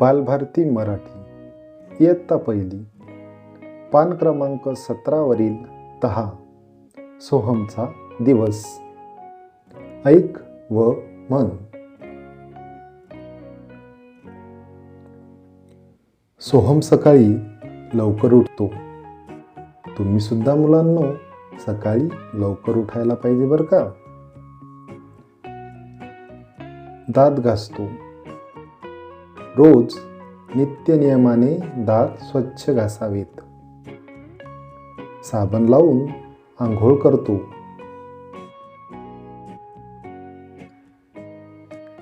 बालभारती मराठी. इयत्ता पहिली. पान क्रमांक सतरावरील दहा सोहमचा दिवस. ऐक व म्हण. सोहम सकाळी लवकर उठतो. तुम्ही सुद्धा मुलांनो सकाळी लवकर उठायला पाहिजे बरं का? दात घासतो. रोज नित्य नियमाने दात स्वच्छ घासावेत. साबण लावून आंघोळ करतो.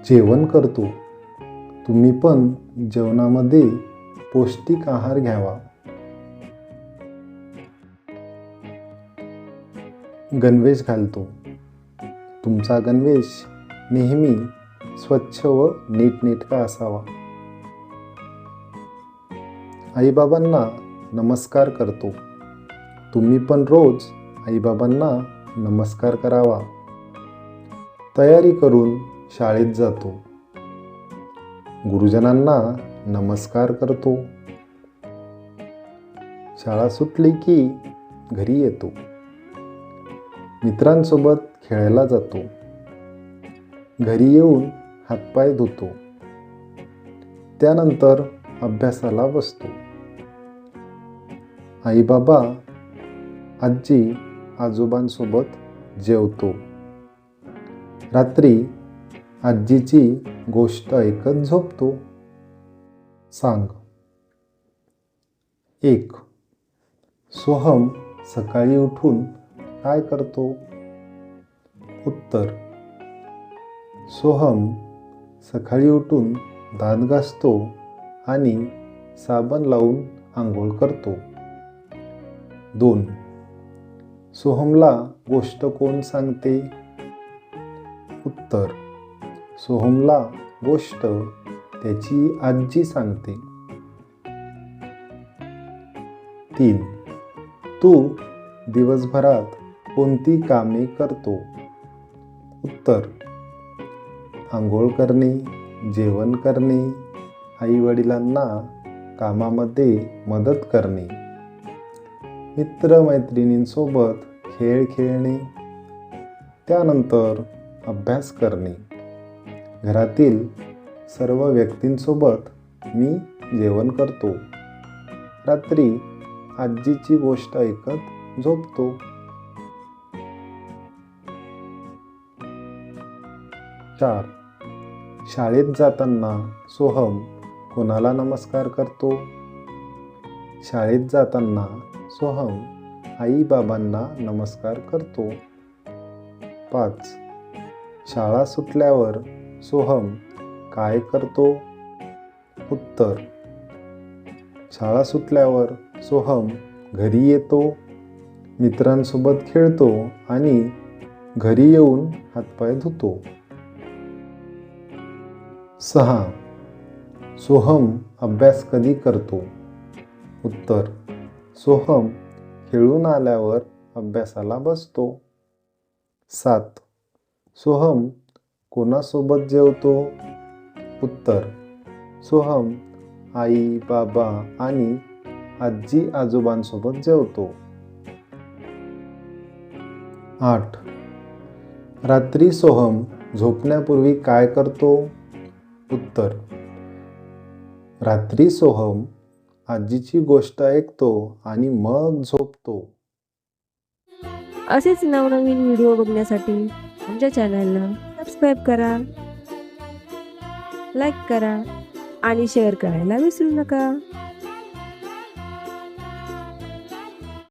जेवण करतो. तुम्ही पण जेवणामध्ये पौष्टिक आहार घ्यावा. गणवेश घालतो. तुमचा गणवेश नेहमी स्वच्छ व नीटनेटका असावा. आईबाबांना नमस्कार करतो. तुम्ही पण रोज आईबाबांना नमस्कार करावा. तयारी करून शाळेत जातो. गुरुजनांना नमस्कार करतो. शाळा सुटली की घरी येतो. मित्रांसोबत खेळायला जातो. घरी येऊन हातपाय धुतो. त्यानंतर अभ्यासाला बसतो. आई बाबा आजी आजोबांसोबत जेवतो. रात्री आजीची गोष्ट ऐकत झोपतो. सांग. एक. सोहम सकाळी उठून काय करतो? उत्तर. सोहम सकाळी उठून दात घासतो आणि साबण लावून आंघोळ करतो. दोन. सोहमला गोष्ट कोण सांगते? उत्तर. सोहमला गोष्ट त्याची आजी सांगते. तीन. तू दिवसभरात कोणती कामे करतो? उत्तर. आंघोळ करणे जेवण करणे आई वडिलांना कामामध्ये मदत करणे. मित्रमैत्रिणींसोबत खेळ खेळणे त्यानंतर अभ्यास करणे. घरातील सर्व व्यक्तींसोबत मी जेवण करतो. रात्री आजीची गोष्ट ऐकत झोपतो. चार. शाळेत जाताना सोहम कोणाला नमस्कार करतो? शाळेत जाताना सोहम आई बाबांना नमस्कार करतो. पाच. शाळा सुटल्यावर सोहम काय करतो? उत्तर. शाळा सुटल्यावर सोहम घरी येतो. मित्रांसोबत खेळतो आणि घरी येऊन हातपाय धुतो. सहा. सोहम अभ्यास कधी करतो? उत्तर. सोहम खेळून आल्यावर अभ्यासाला बसतो. सात. सोहम कोणासोबत जेवतो? उत्तर. सोहम आई बाबा आणि आजी आजोबांसोबत जेवतो. आठ. रात्री सोहम झोपण्यापूर्वी काय करतो? उत्तर. रात्री सोहम आजीची गोष्ट ऐकतो आणि मग झोपतो. असेच नवनवीन व्हिडिओ बघण्यासाठी आमच्या चॅनलला सबस्क्राईब करा लाईक करा आणि शेअर करायला विसरू नका.